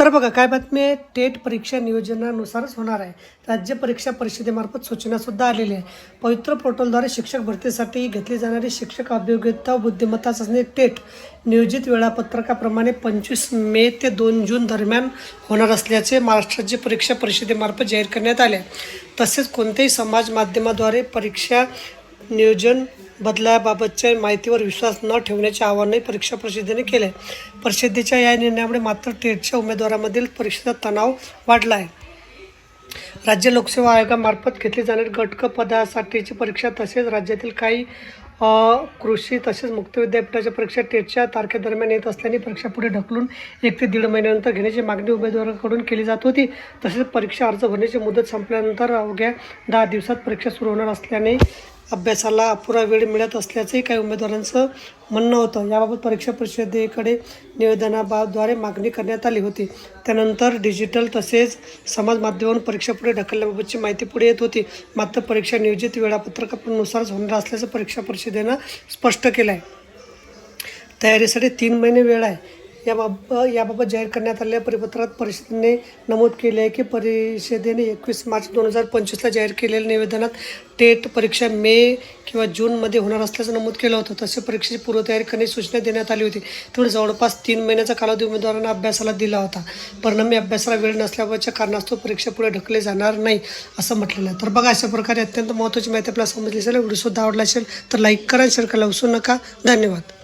तर बघा काय बातमी आहे? टेट परीक्षा नियोजनानुसारच होणार आहे. राज्य परीक्षा परिषदेमार्फत सूचनासुद्धा आलेली आहे. पवित्र पोर्टलद्वारे शिक्षक भरतीसाठी घेतली जाणारी शिक्षक अभियोग्यता बुद्धिमत्ता चाचणी टेट नियोजित वेळापत्रकाप्रमाणे पंचवीस मे ते दोन जून दरम्यान होणार असल्याचे महाराष्ट्र राज्य परीक्षा परिषदेमार्फत जाहीर करण्यात आले तसेच कोणत्याही समाज माध्यमाद्वारे परीक्षा नियोजन बदलाबाबतच्या माहितीवर विश्वास न ठेवण्याचे आवाहनही परीक्षा परिषदेने केले. आहे परिषदेच्या या निर्णयामुळे मात्र टेटच्या उमेदवारामधील परीक्षेचा तणाव वाढला आहे राज्य लोकसेवा आयोगामार्फत घेतली जाणारी गटक पदासाठीची परीक्षा तसेच राज्यातील काही कृषी तसेच मुक्त विद्यापीठाच्या परीक्षा टेटच्या तारखेदरम्यान येत असल्याने परीक्षा पुढे ढकलून एक ते दीड महिन्यानंतर घेण्याची मागणी उमेदवारांकडून केली जात होती. तसेच परीक्षा अर्ज भरण्याची मुदत संपल्यानंतर अवघ्या दहा दिवसात परीक्षा सुरू होणार असल्याने अभ्यासाला अपुरा वेळ मिळत असल्याचंही काही उमेदवारांचं म्हणणं होतं. याबाबत परीक्षा परिषदेकडे निवेदनाबाद्वारे मागणी करण्यात आली होती. त्यानंतर डिजिटल तसेच समाज माध्यमावरून परीक्षा पुढे ढकलल्याबाबतची माहिती पुढे येत होती. मात्र परीक्षा नियोजित वेळापत्रकानुसारच होणार असल्याचं परीक्षा परिषदेनं स्पष्ट केलं आहे तयारीसाठी तीन महिने वेळ आहे. याबाब याबाबत जाहीर करण्यात आलेल्या परिपत्रात परिषदेने नमूद केले आहे की परिषदेने एकवीस मार्च दोन हजार पंचवीसला जाहीर केलेल्या निवेदनात टेट परीक्षा मे किंवा जूनमध्ये होणार असल्याचं नमूद केलं होतं. तसे परीक्षेची पूर्वतयारी करण्याची सूचना देण्यात आली होती. त्यामुळे जवळपास तीन महिन्याचा कालावधी उमेदवारांना अभ्यासाला दिला होता. परिणामी अभ्यासाला वेळ नसल्याबाबतच्या कारणास्तव परीक्षा पुढे ढकले जाणार नाही असं म्हटलेलं आहे. तर बघा अशा प्रकारे अत्यंत महत्त्वाची माहिती आपल्याला समजली असेल व्हिडिओसुद्धा आवडला असेल तर लाईक करा शेअर करायला विसरू नका. धन्यवाद.